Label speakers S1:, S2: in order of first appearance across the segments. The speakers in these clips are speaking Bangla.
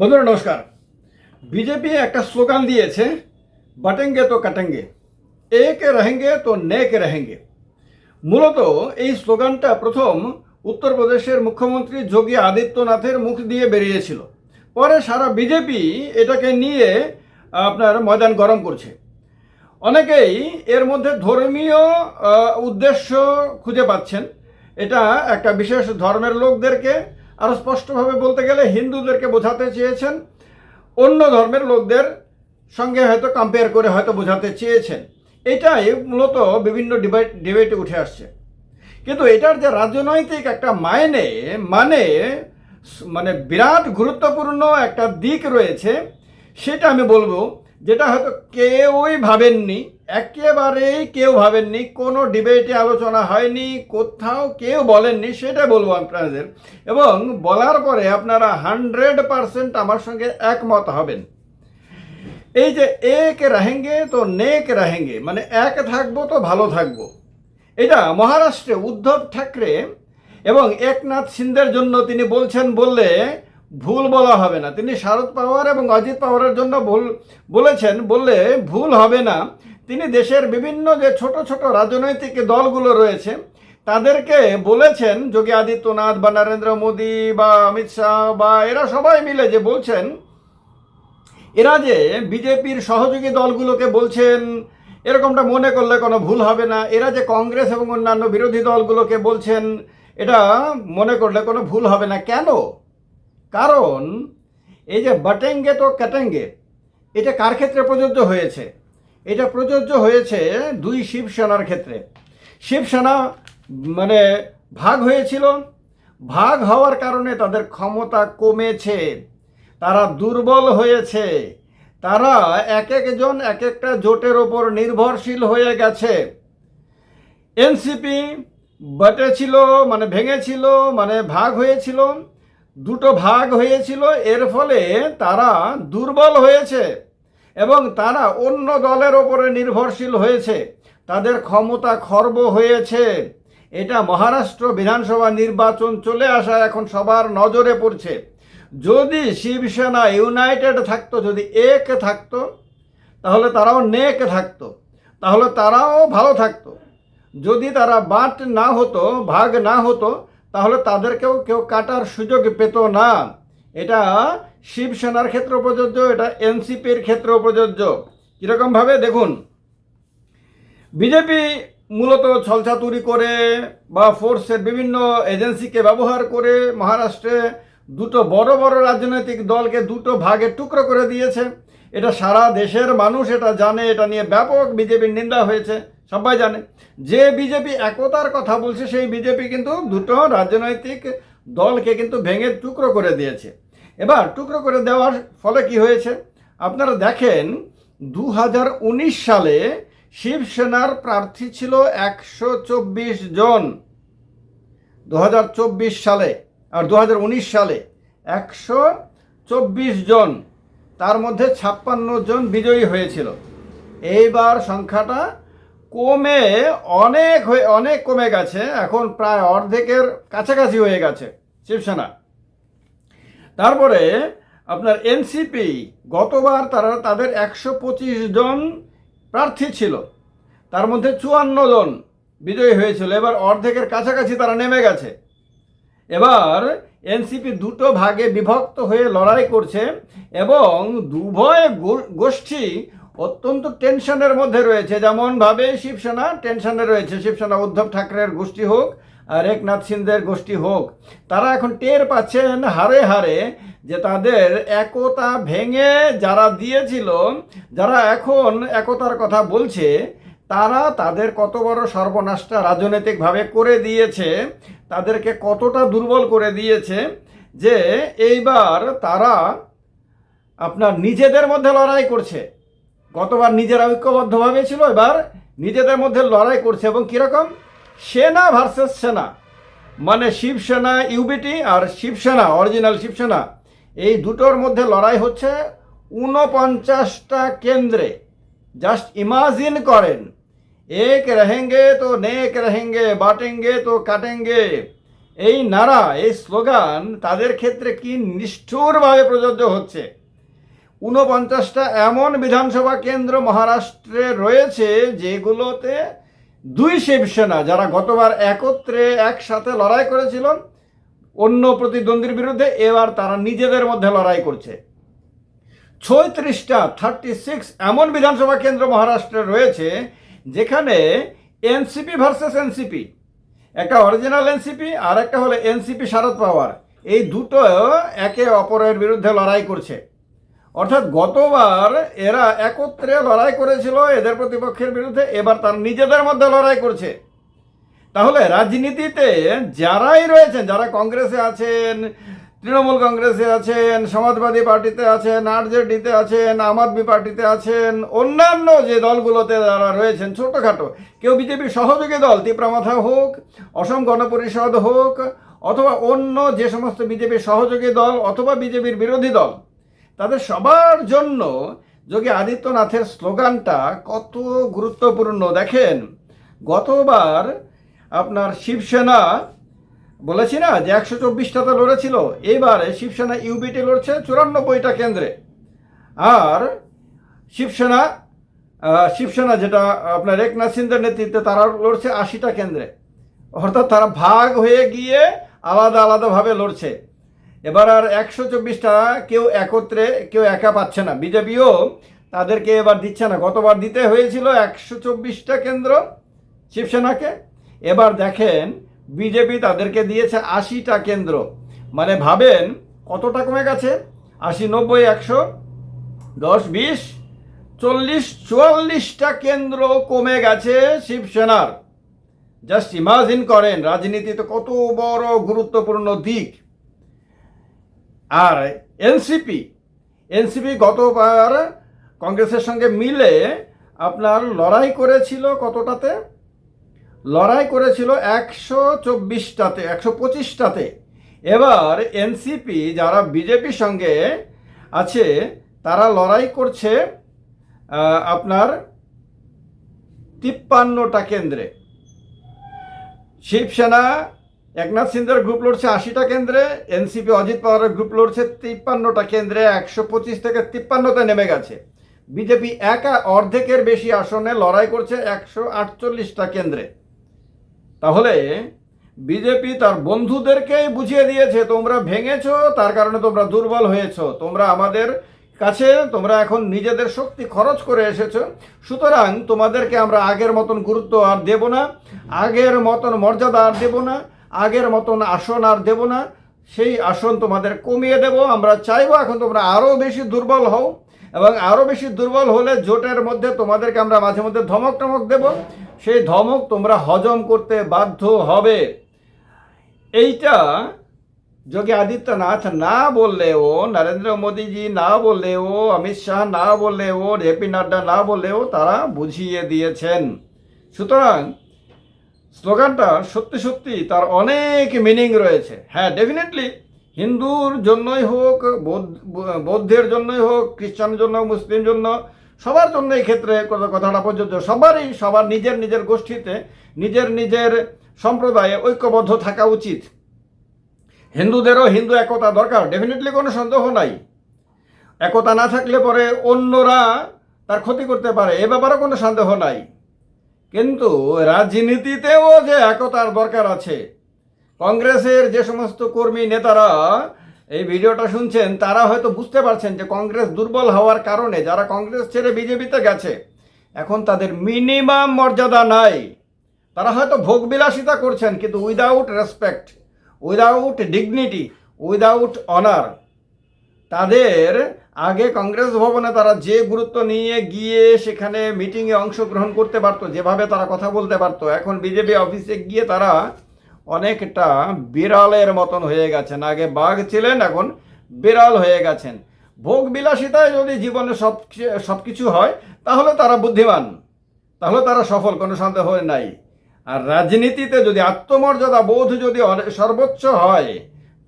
S1: বন্ধুরা, নমস্কার। বিজেপি একটা স্লোগান দিয়েছে, বাটেঙ্গে তো কাটেঙ্গে একে রহেঙ্গে তো নেক রহেঙ্গে। মূলত এই স্লোগানটা প্রথম উত্তরপ্রদেশের মুখ্যমন্ত্রী যোগী আদিত্যনাথের মুখ দিয়ে বেরিয়েছিল। পরে সারা বিজেপি এটাকে নিয়ে আপনার ময়দান গরম করছে। অনেকেই এর মধ্যে ধর্মীয় উদ্দেশ্য খুঁজে পাচ্ছেন। এটা একটা বিশেষ ধর্মের লোকদেরকে আরও স্পষ্টভাবে বলতে গেলে হিন্দুদেরকে বোঝাতে চেয়েছেন, অন্য ধর্মের লোকদের সঙ্গে হয়তো কম্পেয়ার করে হয়তো বোঝাতে চেয়েছেন। এটাই মূলত বিভিন্ন ডিবেট ডিবেটে উঠে আসছে। কিন্তু এটার যে রাজনৈতিক একটা মায়নে মানে মানে বিরাট গুরুত্বপূর্ণ একটা দিক রয়েছে, সেটা আমি বলব, যেটা হয়তো কেউই ভাবেননি। একেবারেই কেউ ভাবেননি, কোনো ডিবেটে আলোচনা হয়নি, কোথাও কেউ বলেননি সেটা বলব আপনাদের। এবং বলার পরে আপনারা হান্ড্রেড পারসেন্ট আমার সঙ্গে একমত হবেন। এই যে এক রাহেঙ্গে তো নেক রাহেঙ্গে মানে এক থাকব তো ভালো থাকব। এটা মহারাষ্ট্রে উদ্ধব ঠাকরে এবং একনাথ সিন্ধের জন্য তিনি বলছেন বললে ভুল বলা হবে না। তিনি শারদ পাওয়ার এবং অজিত পাওয়ারের জন্য ভুল বলেছেন, বললে ভুল হবে না। তিনি দেশের বিভিন্ন যে ছোট ছোট রাজনৈতিক দলগুলো রয়েছে, তাদেরকে বলেছেন, যোগী আদিত্যনাথ বা নরেন্দ্র মোদী বা অমিত শাহ বা এরা সবাই মিলে যে বলছেন, এরা যে বিজেপির সহযোগী দলগুলোকে বলছেন, এরকমটা মনে করলে কোনো ভুল হবে না। এরা যে কংগ্রেস এবং অন্যান্য বিরোধী দলগুলোকে বলছেন, এটা মনে করলে কোনো ভুল হবে না। কেন? কারণ, এই যে বাটেঙ্গে তো কাটেঙ্গে এটা কার ক্ষেত্রে প্রযোজ্য হয়েছে? এটা প্রযোজ্য হয়েছে দুই শিবসেনার ক্ষেত্রে। শিবসেনা মানে ভাগ হয়েছিল। ভাগ হওয়ার কারণে তাদের ক্ষমতা কমেছে। তারা দুর্বল হয়েছে। তারা এক একজন এক একটা জোটের ওপর নির্ভরশীল হয়ে গেছে। এনসিপি বটেছিল মানে ভেঙেছিল মানে ভাগ হয়েছিল, দুটো ভাগ হয়েছিল। এর ফলে তারা দুর্বল হয়েছে। এবং তারা অন্য দলের ওপরে নির্ভরশীল হয়েছে। তাদের ক্ষমতা খর্ব হয়েছে। এটা মহারাষ্ট্র বিধানসভা নির্বাচন চলে আসা এখন সবার নজরে পড়ছে। যদি শিবসেনা ইউনাইটেড থাকতো, যদি এক থাকতো, তাহলে তারাও নেক থাকতো। তাহলে তারাও ভালো থাকতো। যদি তারা বাট না হতো, ভাগ না হতো, তাহলে তাদেরকেও কেউ কাটার সুযোগ পেত না। এটা শিবসেনার ক্ষেত্রে প্রযোজ্য, এটা এনসিপির ক্ষেত্রেও প্রযোজ্য। কীরকমভাবে? দেখুন, বিজেপি মূলত ছলছাতুরি করে বা ফোর্সের বিভিন্ন এজেন্সিকে ব্যবহার করে মহারাষ্ট্রে দুটো বড় বড় রাজনৈতিক দলকে দুটো ভাগে টুকরো করে দিয়েছে। এটা সারা দেশের মানুষ এটা জানে, এটা নিয়ে ব্যাপক বিজেপির নিন্দা হয়েছে, সবাই জানে। যে বিজেপি একতার কথা বলছে, সেই বিজেপি কিন্তু দুটো রাজনৈতিক দলকে কিন্তু ভেঙে টুকরো করে দিয়েছে। এবার টুকরো করে দেওয়ার ফলে কি হয়েছে? আপনারা দেখেন দু হাজার উনিশ সালে শিবসেনার প্রার্থী ছিল একশো চব্বিশ জন। দু হাজার চব্বিশ সালে, আর দু হাজার উনিশ সালে একশো চব্বিশ জন। তার মধ্যে ছাপ্পান্ন জন বিজয়ী হয়েছিল। এইবার সংখ্যাটা কমে, অনেক হয়ে, অনেক কমে গেছে। এখন প্রায় অর্ধেকের কাছাকাছি হয়ে গেছে শিবসেনা। তারপরে আপনার এনসিপি গতবার তারা তাদের একশো পঁচিশ জন প্রার্থী ছিল। তার মধ্যে চুয়ান্ন জন বিজয়ী হয়েছিল। এবার অর্ধেকের কাছাকাছি তারা নেমে গেছে। এবার এনসিপি দুটো ভাগে বিভক্ত হয়ে লড়াই করছে এবং দুভয় গোষ্ঠী অত্যন্ত টেনশনের মধ্যে রয়েছে। যেমনভাবে শিবসেনা টেনশনে রয়েছে। শিবসেনা, উদ্ধব ঠাকরের গোষ্ঠী হোক আর একনাথ সিন্ধের গোষ্ঠী হোক, তারা এখন টের পাচ্ছেন হারে হারে যে তাদের একতা ভেঙে যারা দিয়েছিল, যারা এখন একতার কথা বলছে, তারা তাদের কত বড় সর্বনাশটা রাজনৈতিকভাবে করে দিয়েছে, তাদেরকে কতটা দুর্বল করে দিয়েছে, যে এইবার তারা আপনার নিজেদের মধ্যে লড়াই করছে। গতবার নিজেরা ঐক্যবদ্ধভাবে ছিল, এবার নিজেদের মধ্যে লড়াই করছে এবং কীরকম? সেনা ভার্সেস সেনা। মানে শিবসেনা ইউবিটি আর শিবসেনা অরিজিনাল শিবসেনা, এই দুটোর মধ্যে লড়াই হচ্ছে ঊনপঞ্চাশটা কেন্দ্রে। জাস্ট ইমাজিন করেন, এক রেহেঙ্গে তো নেক রেহেঙ্গে, বাটেঙ্গে তো কাটেঙ্গে। এই নারা, এই স্লোগান তাদের ক্ষেত্রে কি নিষ্ঠুরভাবে প্রযোজ্য হচ্ছে? ঊনপঞ্চাশটা এমন বিধানসভা কেন্দ্র মহারাষ্ট্রে রয়েছে যেগুলোতে দুই শিবসেনা যারা গতবার একত্রে একসাথে লড়াই করেছিল, অন্য প্রতিদ্বন্দ্বীর বিরুদ্ধে এবার তারা নিজেদের মধ্যে লড়াই করছে। ছয়ত্রিশটা থার্টি সিক্স এমন বিধানসভা কেন্দ্র মহারাষ্ট্রে রয়েছে, যেখানে এনসিপি ভার্সেস এনসিপি একটা অরিজিনাল এনসিপি আর একটা হলো এনসিপি শারদ পাওয়ার। এই দুটো একে অপরের বিরুদ্ধে লড়াই করছে। অর্থাৎ গতবার এরা একত্রে লড়াই করেছিল এদের প্রতিপক্ষের বিরুদ্ধে, এবার তার নিজেদের মধ্যে লড়াই করছে। তাহলে রাজনীতিতে যারাই রয়েছেন, যারা কংগ্রেসে আছেন, তৃণমূল কংগ্রেসে আছেন, সমাজবাদী পার্টিতে আছেন, আরজেডিতে আছেন, আম আদমি পার্টিতে আছেন, অন্যান্য যে দলগুলোতে যারা রয়েছেন ছোটোখাটো, কেউ বিজেপির সহযোগী দল তিপ্রামাথা হোক, অসম গণপরিষদ হোক, অথবা অন্য যে সমস্ত বিজেপির সহযোগী দল, অথবা বিজেপির বিরোধী দল তাদের সবার জন্য যোগী আদিত্যনাথের স্লোগানটা কত গুরুত্বপূর্ণ। দেখেন, গতবার আপনার শিবসেনা বলেছি না যে একশো চব্বিশটাতে লড়েছিল, এবারে শিবসেনা ইউবিটি লড়ছে চুরানব্বইটা কেন্দ্রে। আর শিবসেনা শিবসেনা যেটা আপনার একনাথ সিন্দের নেতৃত্বে তারা লড়ছে আশিটা কেন্দ্রে। অর্থাৎ তারা ভাগ হয়ে গিয়ে আলাদা আলাদাভাবে লড়ছে। এবার আর একশো চব্বিশটা কেউ একত্রে, কেউ একা পাচ্ছে না। বিজেপিও তাদেরকে এবার দিচ্ছে না। গতবার দিতে হয়েছিল একশো চব্বিশটা কেন্দ্র শিবসেনাকে। এবার দেখেন বিজেপি তাদেরকে দিয়েছে আশিটা কেন্দ্র। মানে ভাবেন কতটা কমে গেছে? আশি, নব্বই, একশো, দশ, বিশ, চল্লিশ, চুয়াল্লিশটা কেন্দ্র কমে গেছে শিবসেনার। জাস্ট ইমাজিন করেন রাজনীতিতে কত বড় গুরুত্বপূর্ণ দিক। আর এনসিপি এনসিপি গতবার কংগ্রেসের সঙ্গে মিলে আপনার লড়াই করেছিল কতটাতে? লড়াই করেছিল একশো চব্বিশটাতে, একশো পঁচিশটাতে। এবার এনসিপি যারা বিজেপির সঙ্গে আছে, তারা লড়াই করছে আপনার তিপ্পান্নটা কেন্দ্রে। শিবসেনা একনাথ সিন্দের গ্রুপ লড়ছে আশিটা কেন্দ্রে, এনসিপি অজিত পাওয়ারের গ্রুপ লড়ছে তিপ্পান্নটা কেন্দ্রে, একশো পঁচিশ থেকে তিপ্পান্নতে নেমে গেছে। বিজেপি একা অর্ধেকের বেশি আসনে লড়াই করছে একশো আটচল্লিশটা কেন্দ্রে। তাহলে বিজেপি তার বন্ধুদেরকেই বুঝিয়ে দিয়েছে, তোমরা ভেঙেছো, তার কারণে তোমরা দুর্বল হয়েছো, তোমরা আমাদের কাছে, তোমরা এখন নিজেদের শক্তি খরচ করে এসেছ, সুতরাং তোমাদেরকে আমরা আগের মতন গুরুত্ব আর দেব না, আগের মতন মর্যাদা আর দেব না আগের মতন আসন আর দেব না। সেই আসন তোমাদের কমিয়ে দেব। আমরা চাইব এখন তোমরা আরও বেশি দুর্বল হও এবং আরও বেশি দুর্বল হলে জোটের মধ্যে তোমাদেরকে আমরা মাঝে মধ্যে ধমক টমক দেব। সেই ধমক তোমরা হজম করতে বাধ্য হবে। এইটা যোগী আদিত্যনাথ না বললেও, নরেন্দ্র মোদীজি না বললেও, অমিত শাহ না বললেও জেপি নাড্ডা না বললেও তারা বুঝিয়ে দিয়েছেন। সুতরাং স্লোগানটা সত্যি সত্যি তার অনেক মিনিং রয়েছে। হ্যাঁ ডেফিনেটলি হিন্দুর জন্যই হোক বৌদ্ধ- বৌদ্ধের জন্যই হোক, খ্রিস্টানের জন্য মুসলিম জন্য, সবার জন্য এই ক্ষেত্রে কথাটা প্রযোজ্য। সবারই, সবার নিজের নিজের গোষ্ঠীতে নিজের নিজের সম্প্রদায়ে ঐক্যবদ্ধ থাকা উচিত। হিন্দুদেরও হিন্দু একতা দরকার ডেফিনেটলি কোনো সন্দেহ নাই। একতা না থাকলে পরে অন্যরা তার ক্ষতি করতে পারে, এ ব্যাপারে কোনো সন্দেহ নাই। কিন্তু রাজনীতিতেও যে একতার দরকার আছে, কংগ্রেসের যে সমস্ত কর্মী নেতারা এই ভিডিওটা শুনছেন, তারা হয়তো বুঝতে পারছেন যে কংগ্রেস দুর্বল হওয়ার কারণে যারা কংগ্রেস ছেড়ে বিজেপিতে গেছে, এখন তাদের মিনিমাম মর্যাদা নাই। তারা হয়তো ভোগবিলাসিতা করছেন, কিন্তু without respect without dignity without honour তাদের আগে কংগ্রেস ভবনে তারা যে গুরুত্ব নিয়ে গিয়ে সেখানে মিটিংয়ে অংশগ্রহণ করতে পারতো, যেভাবে তারা কথা বলতে পারতো, এখন বিজেপি অফিসে গিয়ে তারা অনেকটা বিড়ালের মতন হয়ে গেছেন। আগে বাঘ ছিলেন, এখন বিড়াল হয়ে গেছেন। ভোগ বিলাসিতায় যদি জীবনে সব সব কিছু হয়, তাহলে তারা বুদ্ধিমান। তাহলে তারা সফল, কোনো সন্দেহ নাই। আর রাজনীতিতে যদি আত্মমর্যাদা বোধ যদি সর্বোচ্চ হয়,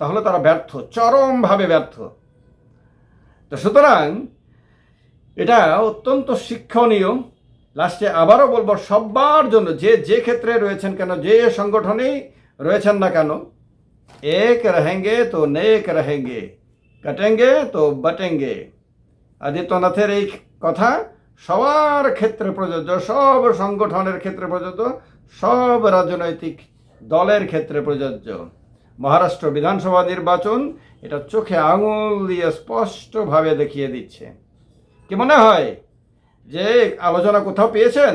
S1: তাহলে তারা ব্যর্থ, চরমভাবে ব্যর্থ। তো সুতরাং এটা অত্যন্ত শিক্ষণীয়। লাস্টে আবারও বলব সবার জন্য যে যে ক্ষেত্রে রয়েছেন কেন, যে সংগঠনেই রয়েছেন না কেন, এক রহেঙ্গে তো নেক রহেঙ্গে, কাটেঙ্গে তো বটেঙ্গে। আদিত্যনাথের এই কথা সবার ক্ষেত্রে প্রযোজ্য, সব সংগঠনের ক্ষেত্রে প্রযোজ্য, সব রাজনৈতিক দলের ক্ষেত্রে প্রযোজ্য। মহারাষ্ট্র বিধানসভা নির্বাচন এটা চোখে আঙুল দিয়ে স্পষ্টভাবে দেখিয়ে দিচ্ছে। কি মনে হয় যে আলোচনা কোথাও পেয়েছেন?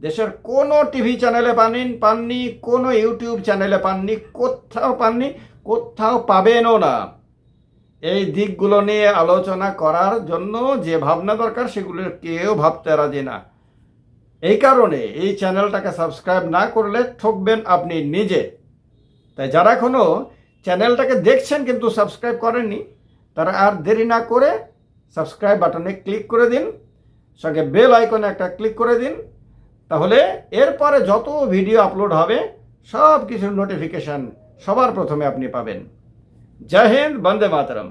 S1: দেশের কোনো টিভি চ্যানেলে পাননি পাননি, কোনো ইউটিউব চ্যানেলে পাননি, কোথাও পাননি, কোথাও পাবেনও না। এই দিকগুলো নিয়ে আলোচনা করার জন্য যে ভাবনা দরকার, সেগুলো কেউ ভাবতে রাজি না। এই কারণে এই চ্যানেলটাকে সাবস্ক্রাইব না করলে ঠকবেন আপনি নিজে। তাই যারা এখনও চ্যানেলটাকে দেখছেন কিন্তু সাবস্ক্রাইব করেননি, তারা আর দেরি না করে সাবস্ক্রাইব বাটনে ক্লিক করে দিন, সঙ্গে বেল আইকনে একটা ক্লিক করে দিন, তাহলে এরপরে যত ভিডিও আপলোড হবে সব কিছুর নোটিফিকেশান সবার প্রথমে আপনি পাবেন। জয় হিন্দ, বন্দে মাতরম।